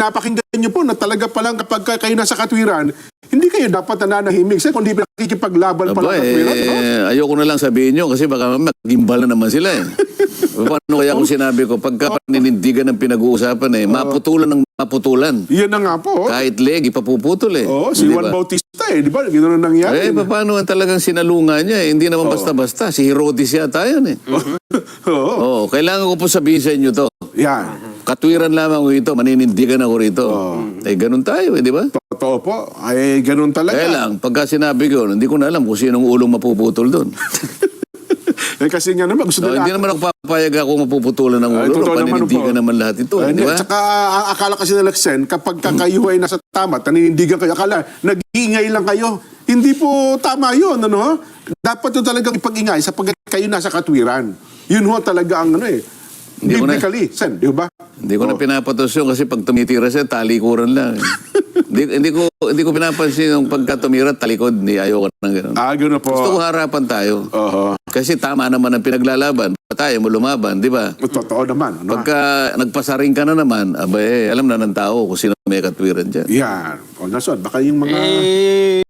pinapakinggan nyo po na talaga palang kapag ka- kayo nasa katwiran, hindi kayo dapat nananahimik. Kasi kung di nakikipaglaban pala sa katwiran, no? eh, ayoko na lang sabihin nyo kasi baka magimbal na naman sila eh. Paano kaya kung sinabi ko, pagka paninindigan ng pinag-uusapan eh, maputulan ng maputulan. Yan na nga po. Kahit leg, ipapuputol eh. Oh, si Juan ba? Bautista eh, di ba? Ganoon ang nangyari. Eh, paano ang talagang sinalungan niya eh? Hindi naman basta-basta. Si Herodes yata yan eh. Oo. Oo, kailangan ko po sabihin sa inyo to. Yan. Katwiran lamang ko ito, maninindigan ako rito. Eh, ganun tayo eh, di ba? Totoo po. Ay, ganun talaga. Kaya lang, pagka sinabi ko, hindi ko na alam kung sinong ulong mapuputol doon. Eh, kasi nga naman, gusto So, nila hindi naman ako papayag ako mapuputulan ng Ay, ulo. totoo naman po. naman lahat ito. Ay, di ba? Tsaka ang akala kasi nila Sen, kapag ka kayo ay nasa tama, taninindigan kayo, akala nag-iingay lang kayo. Hindi po tama yun, ano? Dapat yung talagang ipag-ingay sapagkat kayo nasa katwiran. Yun ho talaga ang ano eh. Hindi ko na- Biblically, Sen, di ba? Hindi ko na pinapatos yun kasi pag tumitira siya, talikuran lang. hindi, hindi ko hindi ko pinapansin yung pagka tumira, talikod. Hindi, ayoko ng gano'n. Ah, gano'n po. Gusto ko harapan tayo. Oo. Kasi tama naman ang pinaglalaban. Tayo mo lumaban, di ba? Totoo naman. Ano? Pagka nagpasaring ka na naman, aba eh, alam na ng tao kung sino may katwiran dyan. Yan. O, nasod, baka yung mga... Eh,